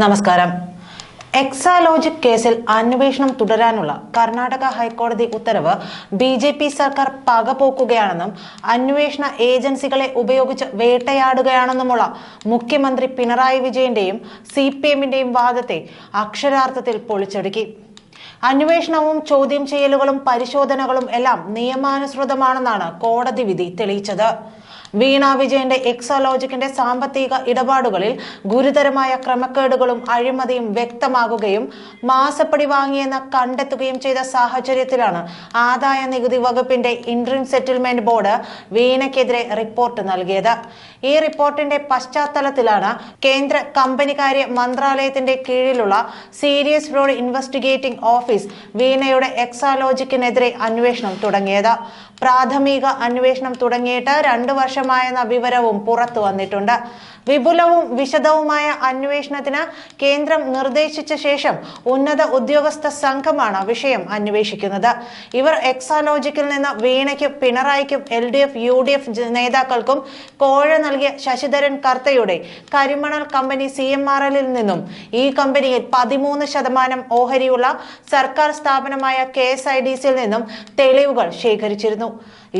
നമസ്കാരം. എക്സാലോജിക് കേസിൽ അന്വേഷണം തുടരാനുള്ള കർണാടക ഹൈക്കോടതി ഉത്തരവ് ബി ജെ പി സർക്കാർ പകപോക്കുകയാണെന്നും അന്വേഷണ ഏജൻസികളെ ഉപയോഗിച്ച് വേട്ടയാടുകയാണെന്നുമുള്ള മുഖ്യമന്ത്രി പിണറായി വിജയന്റെയും സി പി എമ്മിന്റെയും വാദത്തെ അക്ഷരാർത്ഥത്തിൽ പൊളിച്ചടുക്കി. അന്വേഷണവും ചോദ്യം ചെയ്യലുകളും പരിശോധനകളും എല്ലാം നിയമാനുസൃതമാണെന്നാണ് കോടതി വിധി തെളിയിച്ചത്. വീണ വിജയന്റെ എക്സോലോജിക്കിന്റെ സാമ്പത്തിക ഇടപാടുകളിൽ ഗുരുതരമായ ക്രമക്കേടുകളും അഴിമതിയും വ്യക്തമാകുകയും മാസപ്പടി വാങ്ങിയെന്ന് കണ്ടെത്തുകയും ചെയ്ത സാഹചര്യത്തിലാണ് ആദായ നികുതി വകുപ്പിന്റെ ഇൻട്രീം സെറ്റിൽമെന്റ് ബോർഡ് വീണയ്ക്കെതിരെ റിപ്പോർട്ട് നൽകിയത്. ഈ റിപ്പോർട്ടിന്റെ പശ്ചാത്തലത്തിലാണ് കേന്ദ്ര കമ്പനികാര്യ മന്ത്രാലയത്തിന്റെ കീഴിലുള്ള സീരിയസ് ഫ്രോഡ് ഇൻവെസ്റ്റിഗേറ്റിംഗ് ഓഫീസ് വീണയുടെ എക്സാലോജിക്കിനെതിരെ അന്വേഷണം തുടങ്ങിയത്. പ്രാഥമിക അന്വേഷണം തുടങ്ങിയിട്ട് രണ്ടു വർഷമായെന്ന വിവരവും പുറത്തു വന്നിട്ടുണ്ട്. വിപുലവും വിശദവുമായ അന്വേഷണത്തിന് കേന്ദ്രം നിർദ്ദേശിച്ച ശേഷം ഉന്നത ഉദ്യോഗസ്ഥ സംഘമാണ് വിഷയം അന്വേഷിക്കുന്നത്. ഇവർ എക്സാലോജിക്കിൽ നിന്ന് വീണയ്ക്കും പിണറായിക്കും L D F U D F നേതാക്കൾക്കും കോഴ നൽകിയ ശശിധരൻ കർത്തയുടെ കരിമണൽ കമ്പനി സി എം ആർ എല്ലിൽ നിന്നും ഈ കമ്പനിയിൽ പതിമൂന്ന് ശതമാനം ഓഹരിയുള്ള സർക്കാർ സ്ഥാപനമായ കെ എസ് ഐ ഡി സിയിൽ നിന്നും തെളിവുകൾ ശേഖരിച്ചിരുന്നു.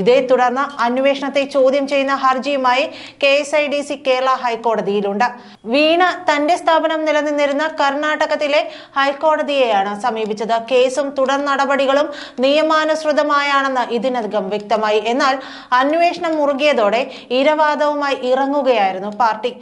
ഇതേ തുടർന്ന് അന്വേഷണത്തെ ചോദ്യം ചെയ്യുന്ന ഹർജിയുമായി K S I D C Kerala ഹൈക്കോടതിയിലുണ്ട്. വീണ തന്റെ സ്ഥാപനം നിലനിന്നിരുന്ന കർണാടകത്തിലെ ഹൈക്കോടതിയെയാണ് സമീപിച്ചത്. കേസും തുടർ നടപടികളും നിയമാനുസൃതമായാണെന്ന് ഇതിനകം വ്യക്തമായി. എന്നാൽ അന്വേഷണം മുറുകിയതോടെ ഇരവാദവുമായി ഇറങ്ങുകയായിരുന്നു പാർട്ടി.